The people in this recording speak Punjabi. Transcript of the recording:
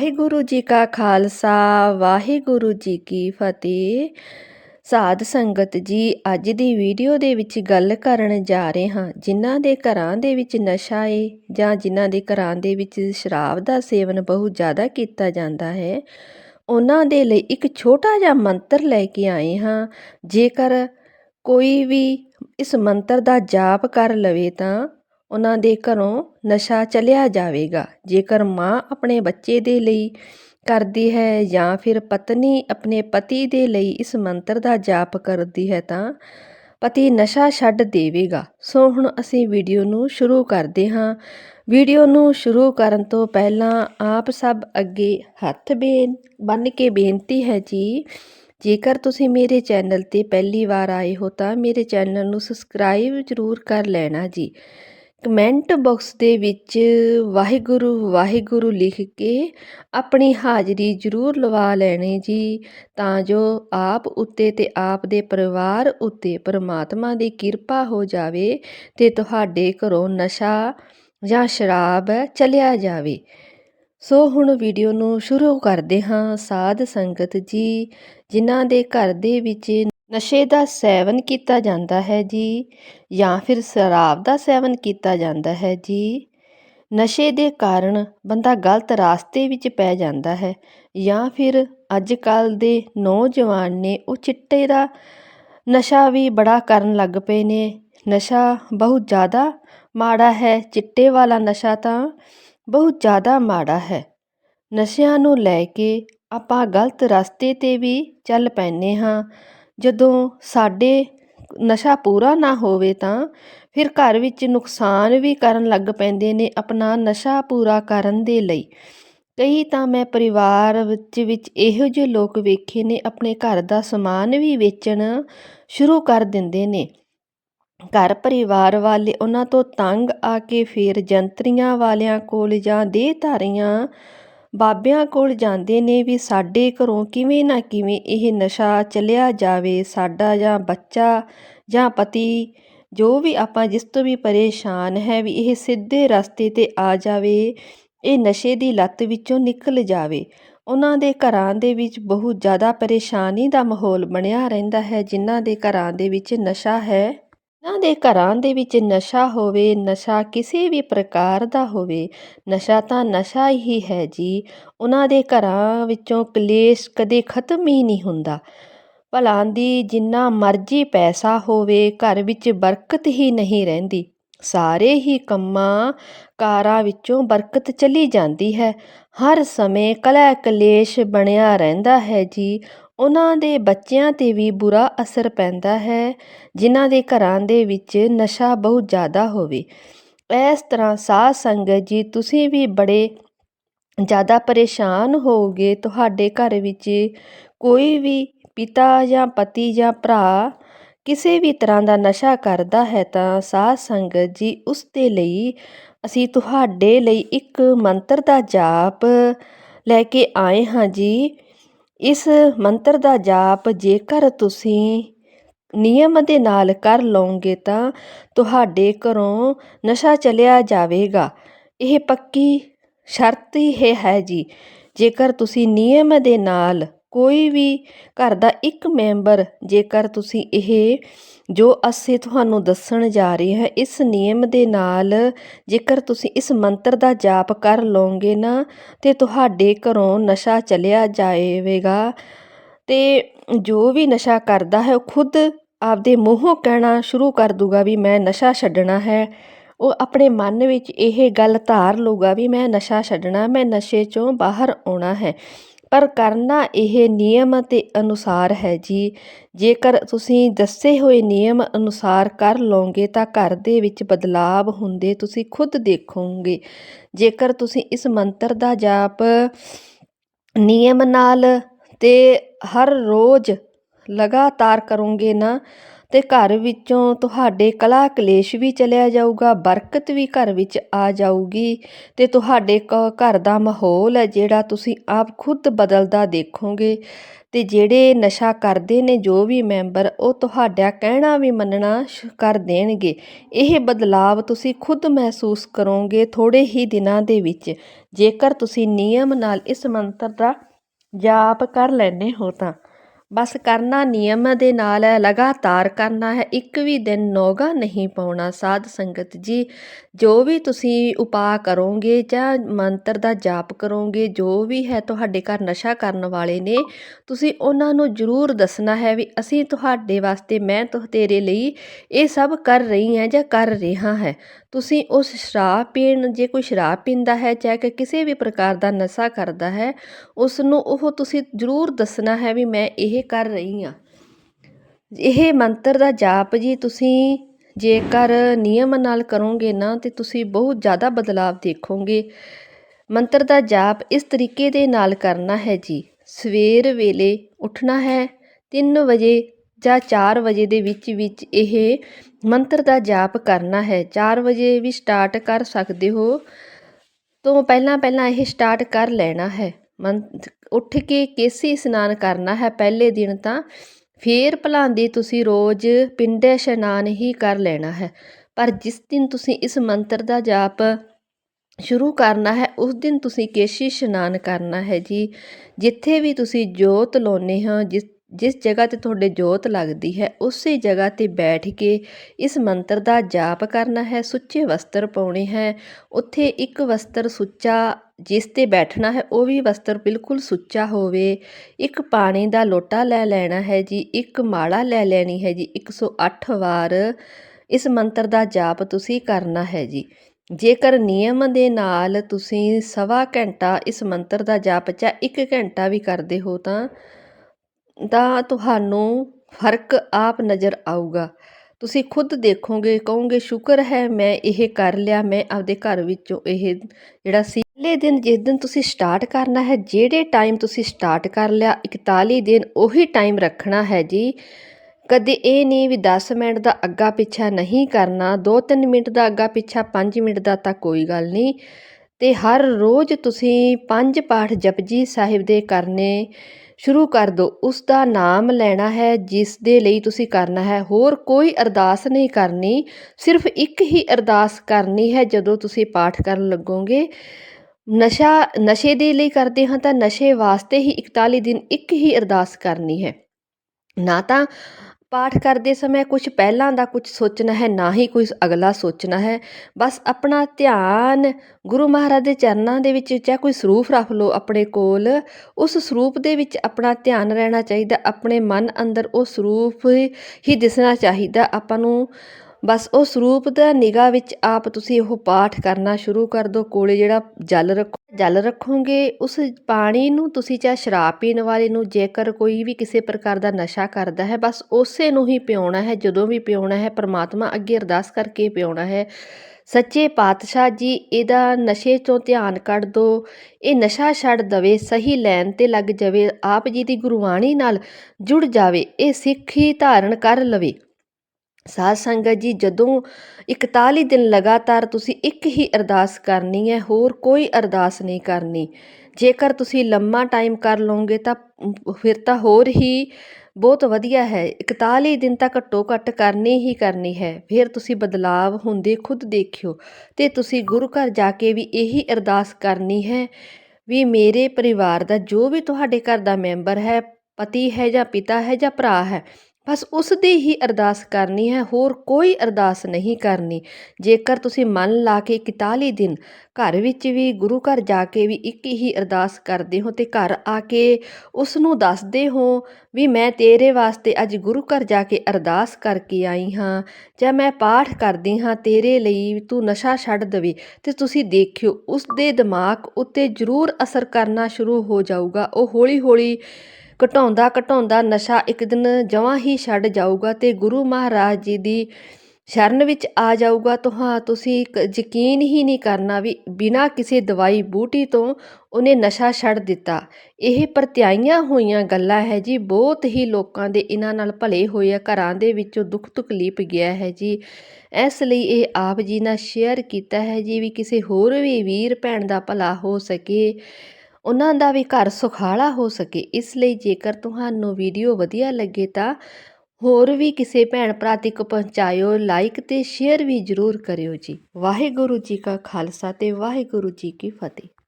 ਵਾਹਿਗੁਰੂ ਜੀ ਕਾ ਖਾਲਸਾ, ਵਾਹਿਗੁਰੂ ਜੀ ਕੀ ਫਤਿਹ। ਸਾਧ ਸੰਗਤ ਜੀ, ਅੱਜ ਦੀ ਵੀਡੀਓ ਦੇ ਵਿੱਚ ਗੱਲ ਕਰਨ ਜਾ ਰਹੇ ਹਾਂ। ਜਿਨ੍ਹਾਂ ਦੇ ਘਰਾਂ ਦੇ ਵਿੱਚ ਨਸ਼ਾ ਏ ਜਾਂ ਜਿਨ੍ਹਾਂ ਦੇ ਘਰਾਂ ਦੇ ਵਿੱਚ ਸ਼ਰਾਬ ਦਾ ਸੇਵਨ ਬਹੁਤ ਜ਼ਿਆਦਾ ਕੀਤਾ ਜਾਂਦਾ ਹੈ, ਉਹਨਾਂ ਦੇ ਲਈ ਇੱਕ ਛੋਟਾ ਜਿਹਾ ਮੰਤਰ ਲੈ ਕੇ ਆਏ ਹਾਂ। ਜੇਕਰ ਕੋਈ ਵੀ ਇਸ ਮੰਤਰ ਦਾ ਜਾਪ ਕਰ ਲਵੇ ਤਾਂ ਉਹਨਾਂ ਦੇ ਘਰੋਂ ਨਸ਼ਾ ਚਲਿਆ ਜਾਵੇਗਾ। ਜੇਕਰ ਮਾਂ ਆਪਣੇ ਬੱਚੇ ਦੇ ਲਈ ਕਰਦੀ ਹੈ ਜਾਂ ਫਿਰ ਪਤਨੀ ਆਪਣੇ ਪਤੀ ਦੇ ਲਈ ਇਸ ਮੰਤਰ ਦਾ ਜਾਪ ਕਰਦੀ ਹੈ ਤਾਂ ਪਤੀ ਨਸ਼ਾ ਛੱਡ ਦੇਵੇਗਾ। ਸੋ ਹੁਣ ਅਸੀਂ ਵੀਡੀਓ ਨੂੰ ਸ਼ੁਰੂ ਕਰਦੇ ਹਾਂ। ਵੀਡੀਓ ਨੂੰ ਸ਼ੁਰੂ ਕਰਨ ਤੋਂ ਪਹਿਲਾਂ ਆਪ ਸਭ ਅੱਗੇ ਹੱਥ ਬੇਨ ਬੰਨ ਕੇ ਬੇਨਤੀ ਹੈ ਜੀ, ਜੇਕਰ ਤੁਸੀਂ ਮੇਰੇ ਚੈਨਲ ਤੇ ਪਹਿਲੀ ਵਾਰ ਆਏ ਹੋ ਤਾਂ ਮੇਰੇ ਚੈਨਲ ਨੂੰ ਸਬਸਕ੍ਰਾਈਬ ਜ਼ਰੂਰ ਕਰ ਲੈਣਾ ਜੀ। ਕਮੈਂਟ ਬਾਕਸ ਦੇ ਵਿੱਚ ਵਾਹਿਗੁਰੂ ਵਾਹਿਗੁਰੂ ਲਿਖ ਕੇ ਆਪਣੀ ਹਾਜ਼ਰੀ ਜ਼ਰੂਰ ਲਵਾ ਲੈਣੀ ਜੀ, ਤਾਂ ਜੋ ਆਪ ਉੱਤੇ ਤੇ ਆਪ ਦੇ ਪਰਿਵਾਰ ਉੱਤੇ ਪਰਮਾਤਮਾ ਦੀ ਕਿਰਪਾ ਹੋ ਜਾਵੇ ਤੇ ਤੁਹਾਡੇ ਘਰੋਂ ਨਸ਼ਾ ਜਾਂ ਸ਼ਰਾਬ ਚਲਿਆ ਜਾਵੇ। ਸੋ ਹੁਣ ਵੀਡੀਓ ਨੂੰ ਸ਼ੁਰੂ ਕਰਦੇ ਹਾਂ ਸਾਧ ਸੰਗਤ ਜੀ, ਜਿਨ੍ਹਾਂ ਦੇ ਘਰ ਦੇ ਵਿੱਚ ਨਸ਼ੇ ਦਾ ਸੇਵਨ ਕੀਤਾ ਜਾਂਦਾ ਹੈ ਜੀ ਜਾਂ ਫਿਰ ਸ਼ਰਾਬ ਦਾ ਸੇਵਨ ਕੀਤਾ ਜਾਂਦਾ ਹੈ ਜੀ। ਨਸ਼ੇ ਦੇ ਕਾਰਨ ਬੰਦਾ ਗਲਤ ਰਾਸਤੇ ਵਿੱਚ ਪੈ ਜਾਂਦਾ ਹੈ ਜਾਂ ਫਿਰ ਅੱਜ ਕੱਲ੍ਹ ਦੇ ਨੌਜਵਾਨ ਨੇ ਉਹ ਚਿੱਟੇ ਦਾ ਨਸ਼ਾ ਵੀ ਬੜਾ ਕਰਨ ਲੱਗ ਪਏ ਨੇ। ਨਸ਼ਾ ਬਹੁਤ ਜ਼ਿਆਦਾ ਮਾੜਾ ਹੈ, ਚਿੱਟੇ ਵਾਲਾ ਨਸ਼ਾ ਤਾਂ ਬਹੁਤ ਜ਼ਿਆਦਾ ਮਾੜਾ ਹੈ। ਨਸ਼ਿਆਂ ਨੂੰ ਲੈ ਕੇ ਆਪਾਂ ਗਲਤ ਰਸਤੇ ਤੇ ਵੀ ਚੱਲ ਪੈਨੇ ਹਾਂ। ਜਦੋਂ ਸਾਡੇ ਨਸ਼ਾ ਪੂਰਾ ਨਾ ਹੋਵੇ ਤਾਂ ਫਿਰ ਘਰ ਵਿੱਚ ਨੁਕਸਾਨ ਵੀ ਕਰਨ ਲੱਗ ਪੈਂਦੇ ਨੇ ਆਪਣਾ ਨਸ਼ਾ ਪੂਰਾ ਕਰਨ ਦੇ ਲਈ। ਕਈ ਤਾਂ ਮੈਂ ਪਰਿਵਾਰ ਵਿੱਚ ਵਿੱਚ ਇਹੋ ਜਿਹੇ ਲੋਕ ਵੇਖੇ ਨੇ ਆਪਣੇ ਘਰ ਦਾ ਸਮਾਨ ਵੀ ਵੇਚਣ ਸ਼ੁਰੂ ਕਰ ਦਿੰਦੇ ਨੇ। ਘਰ ਪਰਿਵਾਰ ਵਾਲੇ ਉਹਨਾਂ ਤੋਂ ਤੰਗ ਆ ਕੇ ਫਿਰ ਜੰਤਰੀਆਂ ਵਾਲਿਆਂ ਕੋਲ ਜਾਂ ਦੇਹਧਾਰੀਆਂ ਬਾਬਿਆਂ ਕੋਲ ਜਾਂਦੇ ਨੇ ਵੀ ਸਾਡੇ ਘਰੋਂ ਕਿਵੇਂ ਨਾ ਕਿਵੇਂ ਇਹ ਨਸ਼ਾ ਚੱਲਿਆ ਜਾਵੇ, ਸਾਡਾ ਜਾਂ ਬੱਚਾ ਜਾਂ ਪਤੀ, ਜੋ ਵੀ ਆਪਾਂ ਜਿਸ ਤੋਂ ਵੀ ਪਰੇਸ਼ਾਨ ਹੈ ਵੀ ਇਹ ਸਿੱਧੇ ਰਸਤੇ ਤੇ ਆ ਜਾਵੇ, ਇਹ ਨਸ਼ੇ ਦੀ ਲੱਤ ਵਿੱਚੋਂ ਨਿਕਲ ਜਾਵੇ। ਉਹਨਾਂ ਦੇ ਘਰਾਂ ਦੇ ਵਿੱਚ ਬਹੁਤ ਜ਼ਿਆਦਾ ਪਰੇਸ਼ਾਨੀ ਦਾ ਮਾਹੌਲ ਬਣਿਆ ਰਹਿੰਦਾ ਹੈ, ਜਿਨ੍ਹਾਂ ਦੇ ਘਰਾਂ ਦੇ ਵਿੱਚ ਨਸ਼ਾ ਹੈ। ਇਹਨਾਂ ਦੇ ਘਰਾਂ ਦੇ ਵਿੱਚ ਨਸ਼ਾ ਹੋਵੇ, ਨਸ਼ਾ ਕਿਸੇ ਵੀ ਪ੍ਰਕਾਰ ਦਾ ਹੋਵੇ, ਨਸ਼ਾ ਤਾਂ ਨਸ਼ਾ ਹੀ ਹੈ ਜੀ। ਉਹਨਾਂ ਦੇ ਘਰਾਂ ਵਿੱਚੋਂ ਕਲੇਸ਼ ਕਦੇ ਖਤਮ ਹੀ ਨਹੀਂ ਹੁੰਦਾ। ਭਲਾਂ ਦੀ ਜਿੰਨਾ ਮਰਜ਼ੀ ਪੈਸਾ ਹੋਵੇ, ਘਰ ਵਿੱਚ ਬਰਕਤ ਹੀ ਨਹੀਂ ਰਹਿੰਦੀ। ਸਾਰੇ ਹੀ ਕੰਮਾਂ ਕਾਰਾਂ ਵਿੱਚੋਂ ਬਰਕਤ ਚਲੀ ਜਾਂਦੀ ਹੈ। ਹਰ ਸਮੇਂ ਕਲਹ ਕਲੇਸ਼ ਬਣਿਆ ਰਹਿੰਦਾ ਹੈ ਜੀ। ਉਹਨਾਂ ਦੇ ਬੱਚਿਆਂ ਤੇ ਵੀ ਬੁਰਾ ਅਸਰ ਪੈਂਦਾ ਹੈ, ਜਿਨ੍ਹਾਂ ਦੇ ਘਰਾਂ ਦੇ ਵਿੱਚ ਨਸ਼ਾ ਬਹੁਤ ਜ਼ਿਆਦਾ ਹੋਵੇ। ਇਸ ਤਰ੍ਹਾਂ ਸਾਧ ਸੰਗਤ ਜੀ, ਤੁਸੀਂ ਵੀ ਬੜੇ ਜ਼ਿਆਦਾ ਪਰੇਸ਼ਾਨ ਹੋਗੇ ਤੁਹਾਡੇ ਘਰ ਵਿੱਚ ਕੋਈ ਵੀ ਪਿਤਾ ਜਾਂ ਪਤੀ ਜਾਂ ਭਰਾ ਕਿਸੇ ਵੀ ਤਰ੍ਹਾਂ ਦਾ ਨਸ਼ਾ ਕਰਦਾ ਹੈ ਤਾਂ ਸਾਧ ਸੰਗਤ ਜੀ, ਉਸ ਦੇ ਲਈ ਅਸੀਂ ਤੁਹਾਡੇ ਲਈ ਇੱਕ ਮੰਤਰ ਦਾ ਜਾਪ ਲੈ ਕੇ ਆਏ ਹਾਂ ਜੀ। ਇਸ ਮੰਤਰ ਦਾ ਜਾਪ ਜੇਕਰ ਤੁਸੀਂ ਨਿਯਮ ਦੇ ਨਾਲ ਕਰ ਲਓਗੇ ਤਾਂ ਤੁਹਾਡੇ ਘਰੋਂ ਨਸ਼ਾ ਚਲਿਆ ਜਾਵੇਗਾ। ਇਹ ਪੱਕੀ ਸ਼ਰਤ ਹੀ ਹੈ ਜੀ। ਜੇਕਰ ਤੁਸੀਂ ਨਿਯਮ ਦੇ ਨਾਲ ਕੋਈ ਵੀ ਘਰ ਦਾ ਇੱਕ ਮੈਂਬਰ ਜੇਕਰ ਤੁਸੀਂ ਇਹ ਜੋ ਅਸੀਂ ਤੁਹਾਨੂੰ ਦੱਸਣ ਜਾ ਰਹੇ ਹਾਂ, ਇਸ ਨਿਯਮ ਦੇ ਨਾਲ ਜੇਕਰ ਤੁਸੀਂ ਇਸ ਮੰਤਰ ਦਾ ਜਾਪ ਕਰ ਲਓਗੇ ਨਾ, ਤੇ ਤੁਹਾਡੇ ਘਰੋਂ ਨਸ਼ਾ ਚਲਿਆ ਜਾਵੇਗਾ ਤੇ ਜੋ ਵੀ ਨਸ਼ਾ ਕਰਦਾ ਹੈ, ਉਹ ਖੁਦ ਆਪਦੇ ਮੂੰਹੋਂ ਕਹਿਣਾ ਸ਼ੁਰੂ ਕਰ ਦੂਗਾ ਵੀ ਮੈਂ ਨਸ਼ਾ ਛੱਡਣਾ ਹੈ। ਉਹ ਆਪਣੇ ਮਨ ਵਿੱਚ ਇਹ ਗੱਲ ਧਾਰ ਲਊਗਾ ਵੀ ਮੈਂ ਨਸ਼ਾ ਛੱਡਣਾ, ਮੈਂ ਨਸ਼ੇ ਚੋਂ ਬਾਹਰ ਆਉਣਾ ਹੈ। ਪਰ ਕਰਨਾ ਇਹ ਨਿਯਮ ਅਤੇ ਅਨੁਸਾਰ ਹੈ ਜੀ। ਜੇਕਰ ਤੁਸੀਂ ਦੱਸੇ ਹੋਏ ਨਿਯਮ ਅਨੁਸਾਰ ਕਰ ਲਓਗੇ ਤਾਂ ਘਰ ਦੇ ਵਿੱਚ ਬਦਲਾਵ ਹੁੰਦੇ ਤੁਸੀਂ ਖੁਦ ਦੇਖੋਗੇ। ਜੇਕਰ ਤੁਸੀਂ ਇਸ ਮੰਤਰ ਦਾ ਜਾਪ ਨਿਯਮ ਨਾਲ ਤੇ ਹਰ ਰੋਜ਼ ਲਗਾਤਾਰ ਕਰੋਗੇ ਨਾ ਤੇ ਘਰ ਵਿੱਚੋਂ ਤੁਹਾਡੇ ਕਲਾ ਕਲੇਸ਼ ਵੀ ਚਲਿਆ ਜਾਊਗਾ, ਬਰਕਤ ਵੀ ਘਰ ਵਿੱਚ ਆ ਜਾਊਗੀ ਤੇ ਤੁਹਾਡੇ ਕ- ਘਰ ਦਾ ਮਾਹੌਲ ਹੈ ਜਿਹੜਾ ਤੁਸੀਂ ਆਪ ਖੁਦ ਬਦਲਦਾ ਦੇਖੋਗੇ ਤੇ ਜਿਹੜੇ ਨਸ਼ਾ ਕਰਦੇ ਨੇ, ਜੋ ਵੀ ਮੈਂਬਰ, ਉਹ ਤੁਹਾਡਾ ਕਹਿਣਾ ਵੀ ਮੰਨਣਾ ਸ਼- ਕਰ ਦੇਣਗੇ। ਇਹ ਬਦਲਾਵ ਤੁਸੀਂ ਖੁਦ ਮਹਿਸੂਸ ਕਰੋਗੇ ਥੋੜੇ ਹੀ ਦਿਨਾਂ ਦੇ ਵਿੱਚ। ਜੇਕਰ ਤੁਸੀਂ ਨਿਯਮ ਨਾਲ ਇਸ ਮੰਤਰ ਦਾ ਜਾਪ ਕਰ ਲੈਂਦੇ ਹੋ ਤਾਂ ਬਸ ਕਰਨਾ ਨਿਯਮ ਦੇ ਨਾਲ ਹੈ, ਲਗਾਤਾਰ ਕਰਨਾ ਹੈ, ਇੱਕ ਵੀ ਦਿਨ ਨੋਗਾ ਨਹੀਂ ਪਾਉਣਾ। ਸਾਧ ਸੰਗਤ ਜੀ, ਜੋ ਵੀ ਤੁਸੀਂ ਉਪਾਅ ਕਰੋਗੇ ਜਾਂ ਮੰਤਰ ਦਾ ਜਾਪ ਕਰੋਗੇ, ਜੋ ਵੀ ਹੈ ਤੁਹਾਡੇ ਘਰ ਨਸ਼ਾ ਕਰਨ ਵਾਲੇ ਨੇ, ਤੁਸੀਂ ਉਹਨਾਂ ਨੂੰ ਜ਼ਰੂਰ ਦੱਸਣਾ ਹੈ ਵੀ ਅਸੀਂ ਤੁਹਾਡੇ ਵਾਸਤੇ, ਮੈਂ ਤੁਹ, ਤੇਰੇ ਲਈ ਇਹ ਸਭ ਕਰ ਰਹੀ ਹਾਂ ਜਾਂ ਕਰ ਰਿਹਾ ਹੈ। ਤੁਸੀਂ ਉਸ ਸ਼ਰਾਬ ਪੀਣ, ਜੇ ਕੋਈ ਸ਼ਰਾਬ ਪੀਂਦਾ ਹੈ ਚਾਹੇ ਕਿ ਕਿਸੇ ਵੀ ਪ੍ਰਕਾਰ ਦਾ ਨਸ਼ਾ ਕਰਦਾ ਹੈ ਉਸ ਨੂੰ ਉਹ ਤੁਸੀਂ ਜ਼ਰੂਰ ਦੱਸਣਾ ਹੈ ਵੀ ਮੈਂ ਇਹ ਕਰ ਰਹੀ ਹਾਂ। ਇਹ ਮੰਤਰ ਦਾ ਜਾਪ ਜੀ, ਤੁਸੀਂ ਜੇਕਰ ਨਿਯਮ ਨਾਲ ਕਰੋਗੇ ਨਾ, ਤੇ ਤੁਸੀਂ ਬਹੁਤ ਜ਼ਿਆਦਾ ਬਦਲਾਵ ਦੇਖੋਗੇ। ਮੰਤਰ ਦਾ ਜਾਪ ਇਸ ਤਰੀਕੇ ਦੇ ਨਾਲ ਕਰਨਾ ਹੈ ਜੀ। ਸਵੇਰ ਵੇਲੇ ਉੱਠਣਾ ਹੈ 3 ਵਜੇ ਜਾਂ 4 ਵਜੇ ਦੇ ਵਿੱਚ ਵਿੱਚ ਇਹ ਮੰਤਰ ਦਾ ਜਾਪ ਕਰਨਾ ਹੈ। 4 ਵਜੇ ਵੀ ਸਟਾਰਟ ਕਰ ਸਕਦੇ ਹੋ। ਤੋਂ ਪਹਿਲਾਂ ਪਹਿਲਾਂ ਇਹ ਸਟਾਰਟ ਕਰ ਲੈਣਾ ਹੈ। ਮੰ ਉੱਠ ਕੇ ਕੇਸੀ ਇਸ਼ਨਾਨ ਕਰਨਾ ਹੈ ਪਹਿਲੇ ਦਿਨ ਤਾਂ, ਫੇਰ ਭਲਾਂਦੀ ਤੁਸੀਂ ਰੋਜ਼ ਪਿੰਡੇ ਇਸ਼ਨਾਨ ਹੀ ਕਰ ਲੈਣਾ ਹੈ। ਪਰ ਜਿਸ ਦਿਨ ਤੁਸੀਂ ਇਸ ਮੰਤਰ ਦਾ ਜਾਪ ਸ਼ੁਰੂ ਕਰਨਾ ਹੈ, ਉਸ ਦਿਨ ਤੁਸੀਂ ਕੇਸ਼ੀ ਇਸ਼ਨਾਨ ਕਰਨਾ ਹੈ ਜੀ। ਜਿੱਥੇ ਵੀ ਤੁਸੀਂ ਜੋਤ ਲਾਉਂਦੇ ਹੋ, ਜਿਸ ਜਿਸ ਜਗ੍ਹਾ ਤੇ ਤੁਹਾਡੇ ਜੋਤ ਲੱਗਦੀ ਹੈ, ਉਸੇ ਜਗ੍ਹਾ ਤੇ ਬੈਠ ਕੇ ਇਸ ਮੰਤਰ ਦਾ ਜਾਪ ਕਰਨਾ ਹੈ। ਸੁੱਚੇ ਵਸਤਰ ਪਾਉਣੇ ਹੈ। ਉੱਥੇ ਇੱਕ ਵਸਤਰ ਸੁੱਚਾ ਜਿਸ ਤੇ ਬੈਠਣਾ ਹੈ, ਉਹ ਵੀ ਵਸਤਰ ਬਿਲਕੁਲ ਸੁੱਚਾ ਹੋਵੇ। ਇੱਕ ਪਾਣੀ ਦਾ ਲੋਟਾ ਲੈ ਲੈਣਾ ਹੈ ਜੀ, ਇੱਕ ਮਾਲਾ ਲੈ ਲੈਣੀ ਹੈ ਜੀ 108 ਵਾਰ ਇਸ ਮੰਤਰ ਦਾ ਜਾਪ ਤੁਸੀਂ ਕਰਨਾ ਹੈ ਜੀ। ਜੇਕਰ ਨਿਯਮ ਦੇ ਨਾਲ ਤੁਸੀਂ ਸਵਾ ਘੰਟਾ ਇਸ ਮੰਤਰ ਦਾ ਜਾਪ ਜਾਂ 1 ਘੰਟਾ ਵੀ ਕਰਦੇ ਹੋ ਤਾਂ ਤਾਂ ਤੁਹਾਨੂੰ ਫ਼ਰਕ ਆਪ ਨਜ਼ਰ ਆਊਗਾ। ਤੁਸੀਂ ਖੁਦ ਦੇਖੋਗੇ, ਕਹੋਗੇ, ਸ਼ੁਕਰ ਹੈ, ਮੈਂ ਇਹ ਕਰ ਲਿਆ, ਮੈਂ ਆਪਦੇ ਘਰ ਵਿੱਚੋਂ ਇਹ ਜਿਹੜਾ ਸੀ। ਪਹਿਲੇ ਦਿਨ, ਜਿਸ ਦਿਨ ਤੁਸੀਂ ਸਟਾਰਟ ਕਰਨਾ ਹੈ, ਜਿਹੜੇ ਟਾਈਮ ਤੁਸੀਂ ਸਟਾਰਟ ਕਰ ਲਿਆ 41 ਦਿਨ ਉਹੀ ਟਾਈਮ ਰੱਖਣਾ ਹੈ ਜੀ। ਕਦੇ ਇਹ ਨਹੀਂ ਵੀ 10 ਮਿੰਟ ਦਾ ਅੱਗਾ ਪਿੱਛਾ ਨਹੀਂ ਕਰਨਾ 2-3 ਮਿੰਟ ਦਾ ਅੱਗਾ ਪਿੱਛਾ 5 ਮਿੰਟ ਦਾ ਤਾਂ ਕੋਈ ਗੱਲ ਨਹੀਂ। ਤੇ ਹਰ ਰੋਜ਼ ਤੁਸੀਂ ਪੰਜ ਪਾਠ ਜਪਜੀ ਸਾਹਿਬ ਦੇ ਕਰਨੇ ਸ਼ੁਰੂ ਕਰ ਦਿਓ ਉਸ ਦਾ ਨਾਮ ਲੈਣਾ ਹੈ, ਜਿਸ ਦੇ ਲਈ ਤੁਸੀਂ ਕਰਨਾ ਹੈ। ਹੋਰ ਕੋਈ ਅਰਦਾਸ ਨਹੀਂ ਕਰਨੀ, ਸਿਰਫ ਇੱਕ ਹੀ ਅਰਦਾਸ ਕਰਨੀ ਹੈ, ਜਦੋਂ ਤੁਸੀਂ ਪਾਠ ਕਰਨ ਲੱਗੋਗੇ। ਨਸ਼ਾ, ਨਸ਼ੇ ਦੇ ਲਈ ਕਰਦੇ ਹਾਂ ਤਾਂ ਨਸ਼ੇ ਵਾਸਤੇ ਹੀ 41 ਦਿਨ ਇੱਕ ਹੀ ਅਰਦਾਸ ਕਰਨੀ ਹੈ। ਨਾ ਤਾਂ ਪਾਠ ਕਰਦੇ ਸਮੇਂ ਕੁਝ ਪਹਿਲਾਂ ਦਾ ਕੁਝ ਸੋਚਣਾ ਹੈ, ਨਾ ਹੀ ਕੋਈ ਅਗਲਾ ਸੋਚਣਾ ਹੈ। ਬਸ ਆਪਣਾ ਧਿਆਨ ਗੁਰੂ ਮਹਾਰਾਜ ਦੇ ਚਰਨਾਂ ਦੇ ਵਿੱਚ ਚਾਹੇ ਕੋਈ ਸਰੂਪ ਰੱਖ ਲਓ ਆਪਣੇ ਕੋਲ। ਉਸ ਸਰੂਪ ਦੇ ਵਿੱਚ ਆਪਣਾ ਧਿਆਨ ਰਹਿਣਾ ਚਾਹੀਦਾ, ਆਪਣੇ ਮਨ ਅੰਦਰ ਉਹ ਸਰੂਪ ਹੀ ਦਿਸਣਾ ਚਾਹੀਦਾ। ਆਪਾਂ ਨੂੰ ਬਸ ਉਹ ਸਰੂਪ ਦਾ ਨਿਗਾਹ ਵਿੱਚ ਆਪ ਤੁਸੀਂ ਉਹ ਪਾਠ ਕਰਨਾ ਸ਼ੁਰੂ ਕਰ ਦਿਓ, ਕੋਲੇ ਜਿਹੜਾ ਜਲ ਰੱਖੋ। ਜਲ ਰੱਖੋਗੇ, ਉਸ ਪਾਣੀ ਨੂੰ ਤੁਸੀਂ ਚਾਹੇ ਸ਼ਰਾਬ ਪੀਣ ਵਾਲੇ ਨੂੰ, ਜੇਕਰ ਕੋਈ ਵੀ ਕਿਸੇ ਪ੍ਰਕਾਰ ਦਾ ਨਸ਼ਾ ਕਰਦਾ ਹੈ, ਬਸ ਉਸੇ ਨੂੰ ਹੀ ਪਿਉਣਾ ਹੈ, ਜਦੋਂ ਵੀ ਪਿਉਣਾ ਹੈ, ਪ੍ਰਮਾਤਮਾ ਅੱਗੇ ਅਰਦਾਸ ਕਰਕੇ ਪਿਉਣਾ ਹੈ। ਸੱਚੇ ਪਾਤਸ਼ਾਹ ਜੀ, ਇਹਦਾ ਨਸ਼ੇ ਚੋਂ ਧਿਆਨ ਕੱਢ ਦੋ। ਇਹ ਨਸ਼ਾ ਛੱਡ ਦਵੇ, ਸਹੀ ਲੈਣ ਤੇ ਲੱਗ ਜਾਵੇ, ਆਪ ਜੀ ਦੀ ਗੁਰਬਾਣੀ ਨਾਲ ਜੁੜ ਜਾਵੇ, ਇਹ ਸਿੱਖੀ ਧਾਰਨ ਕਰ ਲਵੇ। ਸਾਧ ਸੰਗਤ ਜੀ, ਜਦੋਂ 41 ਦਿਨ ਲਗਾਤਾਰ ਤੁਸੀਂ ਇੱਕ ਹੀ ਅਰਦਾਸ ਕਰਨੀ ਹੈ, ਹੋਰ ਕੋਈ ਅਰਦਾਸ ਨਹੀਂ ਕਰਨੀ। ਜੇਕਰ ਤੁਸੀਂ ਲੰਮਾ ਟਾਈਮ ਕਰ ਲਓਗੇ ਤਾਂ ਫਿਰ ਤਾਂ ਹੋਰ ਹੀ ਬਹੁਤ ਵਧੀਆ ਹੈ। 41 ਦਿਨ ਤਾਂ ਘੱਟੋ ਘੱਟ ਕਰਨੀ ਹੀ ਕਰਨੀ ਹੈ। ਫਿਰ ਤੁਸੀਂ ਬਦਲਾਵ ਹੁੰਦੇ ਖੁਦ ਦੇਖਿਓ ਤੇ ਤੁਸੀਂ ਗੁਰੂ ਘਰ ਜਾ ਕੇ ਵੀ ਇਹੀ ਅਰਦਾਸ ਕਰਨੀ ਹੈ ਵੀ ਮੇਰੇ ਪਰਿਵਾਰ ਦਾ ਜੋ ਵੀ ਤੁਹਾਡੇ ਘਰ ਦਾ ਮੈਂਬਰ ਹੈ, ਪਤੀ ਹੈ ਜਾਂ ਪਿਤਾ ਹੈ ਜਾਂ ਭਰਾ ਹੈ ਬਸ ਉਸ ਦੀ ਹੀ ਅਰਦਾਸ ਕਰਨੀ ਹੈ, ਹੋਰ ਕੋਈ ਅਰਦਾਸ ਨਹੀਂ ਕਰਨੀ। ਜੇਕਰ ਤੁਸੀਂ ਮਨ ਲਾ ਕੇ 41 ਦਿਨ ਘਰ ਵਿੱਚ ਵੀ, ਗੁਰੂ ਘਰ ਜਾ ਕੇ ਵੀ ਇੱਕ ਹੀ ਅਰਦਾਸ ਕਰਦੇ ਹੋ ਤੇ ਘਰ ਆ ਕੇ ਉਸ ਨੂੰ ਦੱਸਦੇ ਹੋ ਵੀ ਮੈਂ ਤੇਰੇ ਵਾਸਤੇ ਅੱਜ ਗੁਰੂ ਘਰ ਜਾ ਕੇ ਅਰਦਾਸ ਕਰਕੇ ਆਈ ਹਾਂ ਜਾਂ ਮੈਂ ਪਾਠ ਕਰਦੀ ਹਾਂ ਤੇਰੇ ਲਈ ਤੂੰ ਨਸ਼ਾ ਛੱਡ ਦੇਵੇ ਤੇ ਤੁਸੀਂ ਦੇਖਿਓ ਉਸ ਦੇ ਦਿਮਾਗ ਉੱਤੇ ਜ਼ਰੂਰ ਅਸਰ ਕਰਨਾ ਸ਼ੁਰੂ ਹੋ ਜਾਊਗਾ। ਉਹ ਹੌਲੀ ਹੌਲੀ ਘਟਾਉਂਦਾ ਘਟਾਉਂਦਾ ਨਸ਼ਾ ਇੱਕ ਦਿਨ ਜਮਾਂ ਹੀ ਛੱਡ ਜਾਊਗਾ ਤੇ ਗੁਰੂ ਮਹਾਰਾਜ ਜੀ ਦੀ ਸ਼ਰਨ ਵਿੱਚ ਆ ਜਾਊਗਾ। ਤੁਹਾਂ, ਤੁਸੀਂ ਕ- ਯਕੀਨ ਹੀ ਨਹੀਂ ਕਰਨਾ ਵੀ ਬਿਨਾਂ ਕਿਸੇ ਦਵਾਈ ਬੂਟੀ ਤੋਂ ਉਹਨੇ ਨਸ਼ਾ ਛੱਡ ਦਿੱਤਾ। ਇਹ ਪ੍ਰਤਿਆਈਆਂ ਹੋਈਆਂ ਗੱਲਾਂ ਹੈ ਜੀ। ਬਹੁਤ ਹੀ ਲੋਕਾਂ ਦੇ ਇਹਨਾਂ ਨਾਲ ਭਲੇ ਹੋਏ ਆ। ਘਰਾਂ ਦੇ ਵਿੱਚੋਂ ਦੁੱਖ ਤਕਲੀਫ ਗਿਆ ਹੈ ਜੀ। ਇਸ ਲਈ ਇਹ ਆਪ ਜੀ ਨਾਲ ਸ਼ੇਅਰ ਕੀਤਾ ਹੈ ਜੀ ਵੀ ਕਿਸੇ ਹੋਰ ਵੀ ਵੀਰ ਭੈਣ ਦਾ ਭਲਾ ਹੋ ਸਕੇ। ਉਹਨਾਂ ਦਾ ਵੀ ਘਰ ਸੁਖਾਲਾ ਹੋ ਸਕੇ। ਇਸ ਲਈ ਜੇਕਰ ਤੁਹਾਨੂੰ ਵੀਡੀਓ ਵਧੀਆ ਲੱਗੇ ਤਾਂ ਹੋਰ ਵੀ ਕਿਸੇ ਭੈਣ ਭਰਾ ਤੱਕ ਪਹੁੰਚਾਇਓ ਲਾਈਕ ਤੇ ਸ਼ੇਅਰ ਵੀ ਜ਼ਰੂਰ ਕਰਿਓ ਜੀ। ਵਾਹਿਗੁਰੂ ਜੀ ਕਾ ਖਾਲਸਾ ਤੇ ਵਾਹਿਗੁਰੂ ਜੀ ਕੀ ਫਤਿਹ।